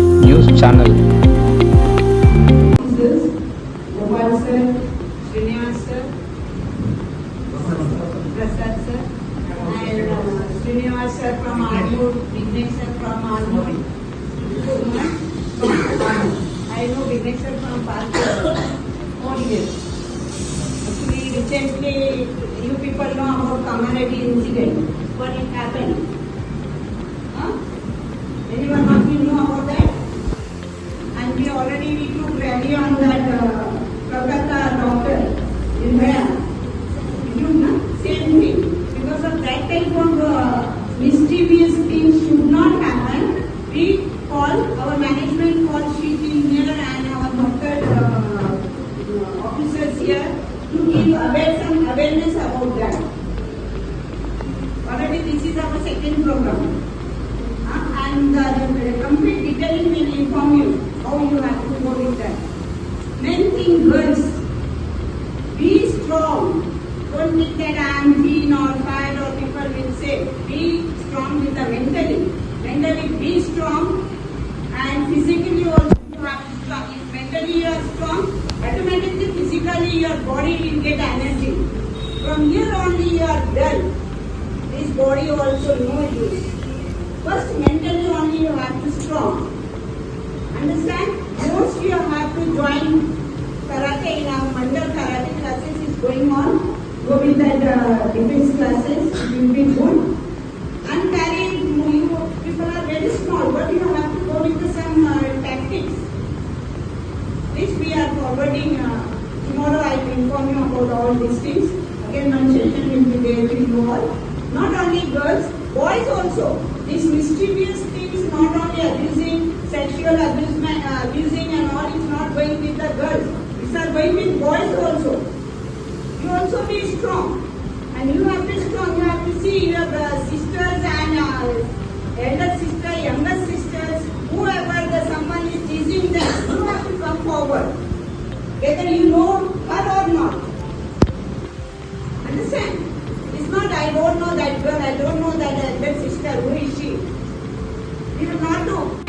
News channel Recently, you people know about community incident. What it happened? Huh? Anyone not know about already we took rally on that uh, Kolkata doctor in? You know, same thing. Because of that type of uh, mischievous things should not happen. We call, our management call chief engineer and our doctor uh, uh, officers here to give aware, some awareness about that. Already this is our second program. Uh, and uh, the complete detailing will inform you how you have to go with that. Men think girls, be strong. Don't think that I am thin or fat or people will say. Be strong with the mentally. Mentally be strong and physically also you have to strong. If mentally you are strong, automatically physically your body will get energy. From here only you are dull. This body also no use. First, mentally only you have to strong. Understand? Most you have to join karate in our mandal karate classes is going on. Go with that uh, defense classes, will be good. And carry, you people are very small, but you have to go with some uh, tactics. This we are forwarding. Uh, tomorrow I will inform you about all these things. Again, session will be there with you all. Not only girls, boys also. These mischievous things, not only abusing, sexual abusement, uh, abusing and all is not going with the girls. It's are going with boys also. You also be strong. And you have to be strong. You have to see your uh, sisters and uh, elder sister, younger sisters, whoever the someone is teasing them, you have to come forward. Whether you know her or not. Understand? It's not I don't know that girl, I don't know that elder sister, who is she? You will not know.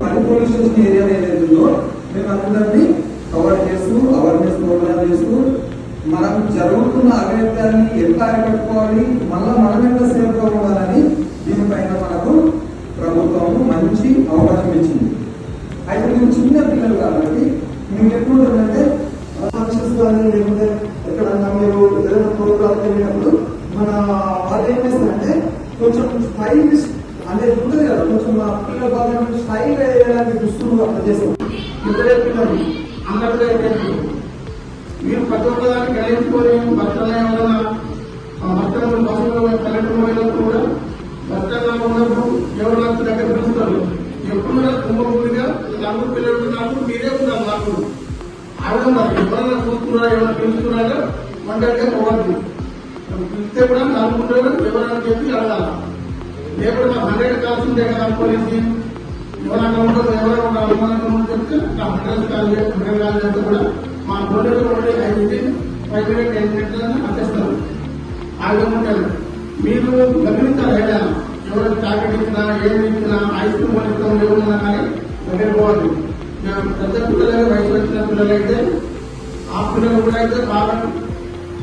పని police station area ఏదైతుందో మేము అందరినీ cover చేస్తూ awareness programme చేస్తూ మనకు జరుగుతున్న అవేత్యాన్ని ఎట్లా అరికట్టుకోవాలి మళ్ళీ మనం ఎంత సేఫ్గా ఉండాలని దీనిపైన మనకు ప్రభుత్వం మంచి అవకాశం ఇచ్చింది. అయితే మేము చిన్న పిల్లలు కాబట్టి మీకు ఎట్లుంటుందంటే ఫంక్షన్స్ కానీ లేకపోతే ఎక్కడన్నా మీరు ఏదైనా ప్రోగ్రామ్ వెళ్ళినప్పుడు మన వాళ్ళు ఏం చేస్తారంటే కొంచెం స్టైలిష్ అంటే ఉంటుంది కదా కొంచెం మా పిల్లల బాగా స్టైల్ వేయడానికి దుస్తులు అట్లా చేస్తాం ఇద్దరే అందరితో ఎక్కడికి మీరు ప్రతి ఒక్కదాన్ని గ్రహించుకొని భర్తలయం వలన ఆ భర్తలను బస్సులో కలెక్టర్ కూడా భర్తగా ఉన్నప్పుడు ఎవరు నాకు దగ్గర పిలుస్తారు? ఎప్పుడు కూడా కుంభభూమిగా నలుగురు పిల్లలు నాకు మీరే ఉన్నారు నాకు ఆవిడ మరి. ఎవరైనా చూస్తున్నారా ఎవరైనా పిలుస్తున్నారా? ఒంటరిగా పోవద్దు. పిలిస్తే కూడా నలుగురు ఎవరైనా చెప్పి అడగాల లేకపోతే మా హండ్రెడ్ కాల్సిందే కదా పోలీసు ఎవరైనా ఉండదు ఎవరైనా ఉండాలి ఎవరైనా ఉండదు చెప్తే ఆ హండ్రెడ్ కాల్ హండ్రెడ్ కాల్ చేస్తే కూడా మా పోలీసు ఉండే ఐదు minute five minute ten minutes వచ్చేస్తారు ఆ విధంగా ఉంటారు మీరు గమనించాలి ఏదైనా ఎవరైనా చాకెట్ ఇచ్చినా ఏం ఇచ్చినా ఐస్ క్రీమ్ ఇస్తాం ఏమన్నా కానీ దగ్గర పోవాలి. పెద్ద పిల్లలే వయసు వచ్చిన పిల్లలైతే ఆ పిల్లలు కూడా అయితే బాగా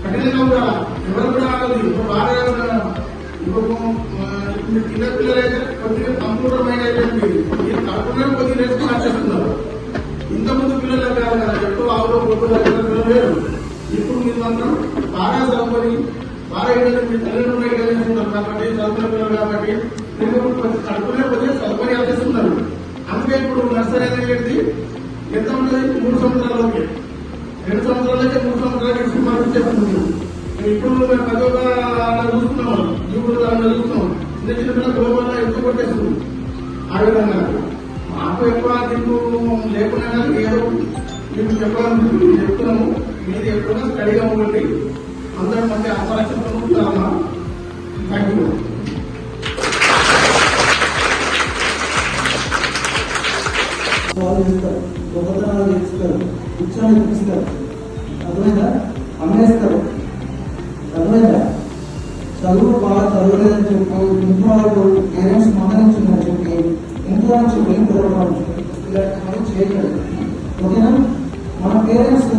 కఠినంగా ఉండాలి? ఎవరు కూడా ఆగదు ఇప్పుడు బాగా ఇప్పుడు మీరు ఇప్పుడు చిన్న పిల్లలైతే కొద్దిగా కంప్యూటర్ మైండ్ అయిపోయింది మీరు కడుపునే కొద్దిగా నేర్చుకుని వచ్చేస్తున్నారు ఇంతకుముందు పిల్లలు కాదు కదా? ఎప్పుడు ఆవులో పొద్దు పిల్లలు లేరు. ఇప్పుడు మీరు మాత్రం బాగా చదువుకొని బాగా ఏంటంటే మీ తల్లిదండ్రులు ఎగరేస్తున్నారు కాబట్టి చదువుకున్న పిల్లలు కాబట్టి మీరు కొంచెం కడుపునే కొద్దిగా చదువుకొని వచ్చేస్తున్నారు అందుకే ఇప్పుడు నర్సరీ అనేది ఎంత ఉంటుంది మూడు సంవత్సరాలకి. రెండు సంవత్సరాలకి మూడు సంవత్సరాలకి సినిమా చేస్తున్నాం ఇప్పుడు మేము పదవ చూస్తున్నాం ఇప్పుడు చూస్తున్నాం. చిన్న చిన్న పిల్లలు గ్లోబల్ ఎక్కువ కొట్టేస్తుంది ఆ మాకు ఎక్కువ దిక్కు లేకుండా కానీ ఏదో మీకు చెప్పాలని చెప్తున్నాము. మీరు ఎప్పుడైనా స్టడీగా ఉండండి. అందరి మధ్య అపరక్షణ ఉంటామా? థ్యాంక్ యూ వాళ్ళు గొప్పతనాలు ఇస్తారు ఉత్సాహం ఇప్పిస్తారు అర్థమైందా? చదువు బాగా చదవలేదని చెప్పు ఇంట్లో వాళ్ళు పేరెంట్స్ మందరించిందని చెప్పి ఇంట్లో నుంచి ఏం తిరగడం ఇలాంటి పనులు చేయగలరు ఓకేనా? మన parents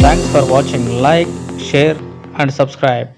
thanks for watching like share and subscribe